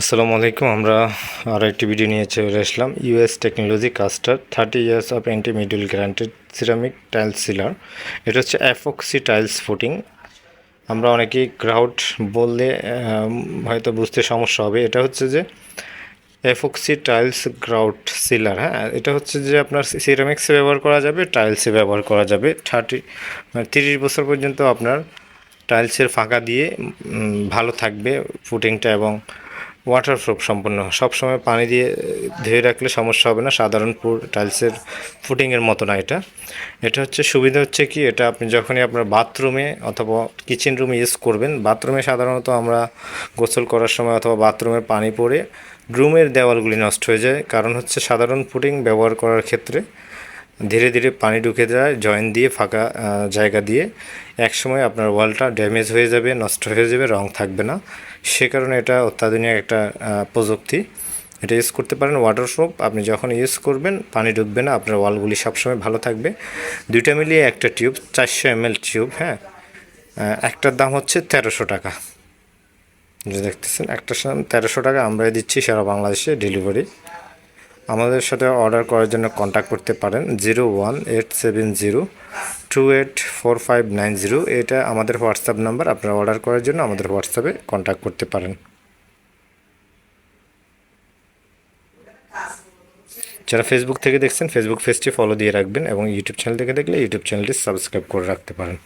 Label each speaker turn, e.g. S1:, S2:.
S1: আসসালামু আলাইকুম। আমরা আরও একটি ভিডিও নিয়ে চলে আসলাম। US technology caster thirty years of anti middle granted ceramic tiles sealer এটা হচ্ছে অ্যাফক্সি টাইলস ফুটিং আমরা অনেকেই গ্রাউট বললে হয়তো বুঝতে সমস্যা হবে। এটা হচ্ছে যে এফক্সি টাইলস গ্রাউট সিলার হ্যাঁ? এটা হচ্ছে যে আপনার সিরামিক্সে ব্যবহার করা যাবে টাইলসে ব্যবহার করা যাবে। থার্টি মানে তিরিশ বছর পর্যন্ত আপনার টাইলসের ফাঁকা দিয়ে ভালো থাকবে ফুটিংটা এবং ওয়াটারপ্রুফ সম্পূর্ণ। সবসময় পানি দিয়ে, ধুয়ে রাখলে সমস্যা হবে না। সাধারণ টাইলসের ফুটিংয়ের মতো না এটা। এটা হচ্ছে, সুবিধা হচ্ছে কি, এটা আপনি যখনই আপনার বাথরুমে অথবা কিচেন রুমে ইউজ করবেন বাথরুমে সাধারণত আমরা গোসল করার সময় অথবা বাথরুমের পানি পড়ে রুমের দেওয়ালগুলি নষ্ট হয়ে যায়। কারণ হচ্ছে, সাধারণ ফুটিং ব্যবহার করার ক্ষেত্রে ধীরে ধীরে পানি ঢুকে যায় জয়েন দিয়ে, ফাঁকা জায়গা দিয়ে। একসময় আপনার ওয়ালটা ড্যামেজ হয়ে যাবে, নষ্ট হয়ে যাবে, রং থাকবে না। সে কারণে এটা অত্যাধুনিক একটা প্রযুক্তি। এটা ইউজ করতে পারেন ওয়াটার ওয়াটারপ্রুফ আপনি যখন ইউজ করবেন, পানি ঢুকবে না, আপনার ওয়ালগুলি সবসময় ভালো থাকবে। দুইটা মিলিয়ে একটা টিউব চারশো এম টিউব হ্যাঁ? একটার দাম হচ্ছে তেরোশো টাকা। যে দেখতেছেন, একটার দাম তেরোশো টাকা, আমরাই দিচ্ছি সারা বাংলাদেশে ডেলিভারি আমাদের সাথে অর্ডার করার জন্য কন্ট্যাক্ট করতে পারেন zero one eight seven zero two eight four five nine zero এটা আমাদের হোয়াটসঅ্যাপ নাম্বার আপনারা অর্ডার করার জন্য আমাদের হোয়াটসঅ্যাপে কন্ট্যাক্ট করতে পারেন। যারা ফেসবুক থেকে দেখছেন ফেসবুক পেজটি ফলো দিয়ে রাখবেন এবং ইউটিউব চ্যানেল থেকে দেখলে ইউটিউব চ্যানেলটি সাবস্ক্রাইব করে রাখতে পারেন।